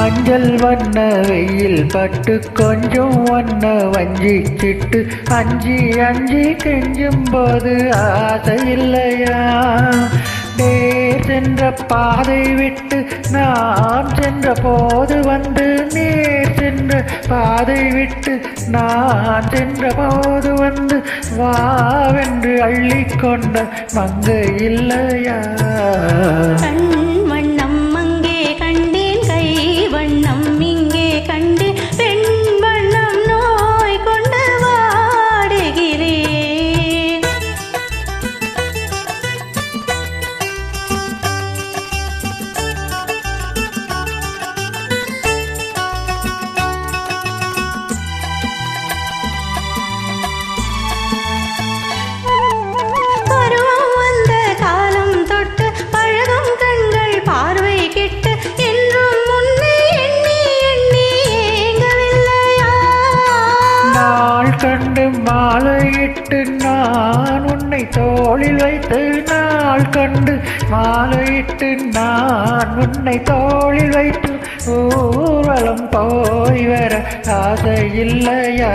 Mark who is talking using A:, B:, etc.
A: மஞ்சள் வண்ண வெயில் பட்டு கொஞ்சம் வண்ண வஞ்சி சிட்டு. அஞ்சி அஞ்சி கெஞ்சும் போது ஆசை இல்லையா? நேர் சென்ற பாதை விட்டு நாம் சென்ற போது வந்து நேர் சென்ற பாதை விட்டு நான் சென்ற போது வந்து வாவென்று அள்ளிக்கொண்ட மங்கை இல்லையா?
B: கண்டு
A: மாலையிட்டு நான் உன்னை தோளில் வைத்து நாள் கண்டு மாலையிட்டு நான் உன்னை தோளில் வைத்து ஊர்வலம் போய் வர ஆசை இல்லையா?